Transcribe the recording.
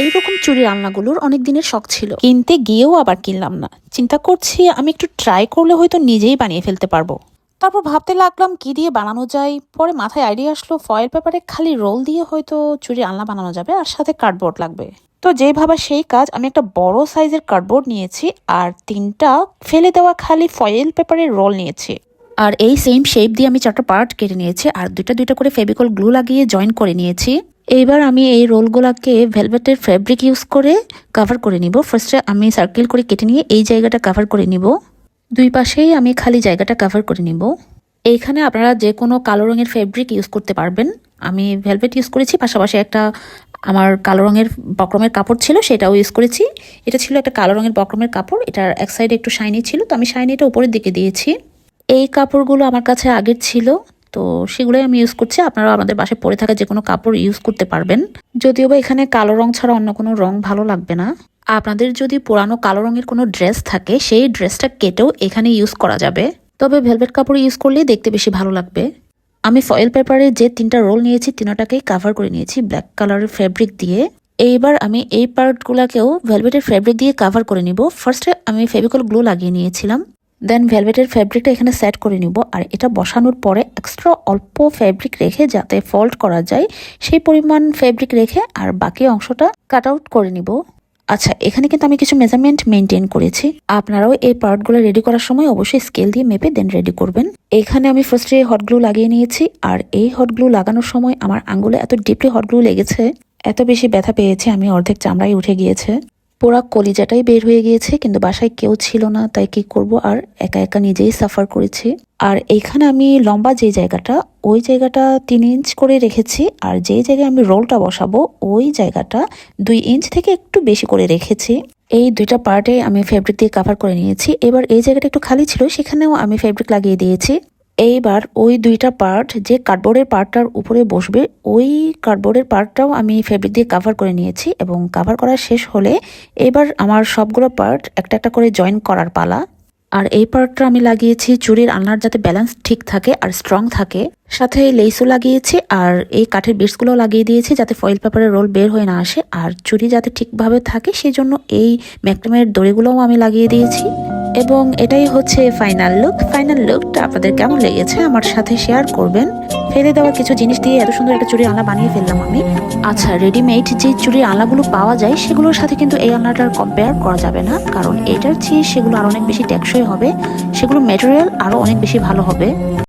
এইরকম চুরির আলনাগুলোর অনেক দিনের শখ ছিল। কিনতে গিয়েও আবার কিনলাম না। চিন্তা করছি আমি একটু ট্রাই করলে হয়তো নিজেই বানিয়ে ফেলতে পারব। তারপর ভাবতে লাগলাম কি দিয়ে বানানো যায়। পরে মাথায় আইডিয়া আসলো ফয়েল পেপারে খালি রোল দিয়ে হয়তো চুরি আলনা বানানো যাবে আর সাথে কার্ডবোর্ড লাগবে। তো যেই ভাবা সেই কাজ, আমি একটা বড় সাইজের কার্ডবোর্ড নিয়েছি আর তিনটা ফেলে দেওয়া খালি ফয়েল পেপারের রোল নিয়েছি। আর এই সেম শেপ দিয়ে আমি চারটা পার্ট কেটে নিয়েছি আর দুইটা দুইটা করে ফেভিকল গ্লু লাগিয়ে জয়েন করে নিয়েছি। এইবার আমি এই রোলগুলোকে ভেলভেটের ফ্যাব্রিক ইউজ করে কাভার করে নিব। ফার্স্টে আমি সার্কেল করে কেটে নিয়ে এই জায়গাটা কভার করে নিব। দুই পাশেই আমি খালি জায়গাটা কাভার করে নিব। এইখানে আপনারা যে কোনো কালো রঙের ফেব্রিক ইউজ করতে পারবেন। আমি ভেলভেট ইউজ করেছি, পাশাপাশি একটা আমার কালো রঙের বক্রমের কাপড় ছিল, সেটাও ইউজ করেছি। এটা ছিল একটা কালো রঙের বক্রমের কাপড়, এটার এক সাইডে একটু শাইনি ছিল, তো আমি শাইনিটা উপরের দিকে দিয়েছি। এই কাপড়গুলো আমার কাছে আগের ছিল। তো সেগুলোই আমি ইউজ করছি। আপনারা আমাদের বাসায় পরে থাকা যে কোনো কাপড় ইউজ করতে পারবেন। যদিও বা এখানে কালো রং ছাড়া অন্য কোনো রং ভালো লাগবে না। আপনাদের যদি পুরানো কালো রঙের কোনো ড্রেস থাকে, সেই ড্রেসটা কেটেও এখানে ইউজ করা যাবে। তবে ভেলভেট কাপড় ইউজ করলেই দেখতে বেশি ভালো লাগবে। আমি ফয়েল পেপারে যে তিনটা রোল নিয়েছি, তিনটাকেই কাভার করে নিয়েছি ব্ল্যাক কালারের ফেব্রিক দিয়ে। এইবার আমি এই পার্টগুলোকেও ভেলভেটের ফেব্রিক দিয়ে কাভার করে নিব। ফার্স্টে আমি ফেভিকল গ্লু লাগিয়ে নিয়েছিলাম। দেন ভেলভেটের ফ্যাব্রিকটা এখানে সেট করে নিব। আর এটা বসানোর পরে এক্সট্রা অল্প ফ্যাব্রিক রেখে যাতে ফল্ট করা যায়, সেই পরিমাণ ফ্যাব্রিক রেখে আর বাকি অংশটা কাট আউট করে নিব। আচ্ছা এখানে কিন্তু আমি কিছু মেজারমেন্ট মেনটেন করেছি। আপনারাও এই পার্টগুলো রেডি করার সময় অবশ্যই স্কেল দিয়ে মেপে দেন রেডি করবেন। এখানে আমি ফার্স্টে হটগ্লু লাগিয়ে নিয়েছি। আর এই হটগ্লু লাগানোর সময় আমার আঙ্গুলে এত ডিপলি হটগ্লু লেগেছে, এত বেশি ব্যথা পেয়েছি, আমি অর্ধেক চামড়াই উঠে গিয়েছে। পোড়া কলিজাটাই বের হয়ে গিয়েছে, কিন্তু বাসায় কেউ ছিল না, তাই কি করব? আর একা একা নিজেই সাফার করেছি। আর এইখানে আমি লম্বা যে জায়গাটা, ওই জায়গাটা তিন ইঞ্চ করে রেখেছি, আর যেই জায়গায় আমি রোলটা বসাবো, ওই জায়গাটা দুই ইঞ্চ থেকে একটু বেশি করে রেখেছি। এই দুইটা পার্টে আমি ফেব্রিক দিয়ে কাভার করে নিয়েছি। এবার এই জায়গাটা একটু খালি ছিল, সেখানেও আমি ফেব্রিক লাগিয়ে দিয়েছি। এইবার ওই দুইটা পার্ট যে কার্ডবোর্ডের পার্টটার উপরে বসবে, ওই কার্ডবোর্ডের পার্টটাও আমি ফেব্রিক দিয়ে কাভার করে নিয়েছি এবং কাভার করা শেষ হলে এবার আমার সবগুলো পার্ট একটা একটা করে জয়েন করার পালা। আর এই পার্টটা আমি লাগিয়েছি চুরির আলনার যাতে ব্যালেন্স ঠিক থাকে আর স্ট্রং থাকে। সাথে লেসও লাগিয়েছি আর এই কাঠের বিটসগুলো লাগিয়ে দিয়েছি যাতে ফয়েল পেপারের রোল বের হয়ে না আসে। আর চুরি যাতে ঠিকভাবে থাকে, সেই জন্য এই ম্যাকডামের দড়িগুলোও আমি লাগিয়ে দিয়েছি। এবং এটাই হচ্ছে ফাইনাল লুক ফাইনাল লুকটা আপনাদের কেমন লেগেছে আমার সাথে শেয়ার করবেন। ফেলে দেওয়া কিছু জিনিস দিয়ে এত সুন্দর একটা চুড়ি আলা বানিয়ে ফেললাম আমি। আচ্ছা রেডিমেড যে চুরির আলাগুলো পাওয়া যায়, সেগুলোর সাথে কিন্তু এই আলনাটার কম্পেয়ার করা যাবে না। কারণ এটার চেয়ে সেগুলো আরও অনেক বেশি টেকসই হবে, সেগুলো ম্যাটেরিয়াল আরও অনেক বেশি ভালো হবে।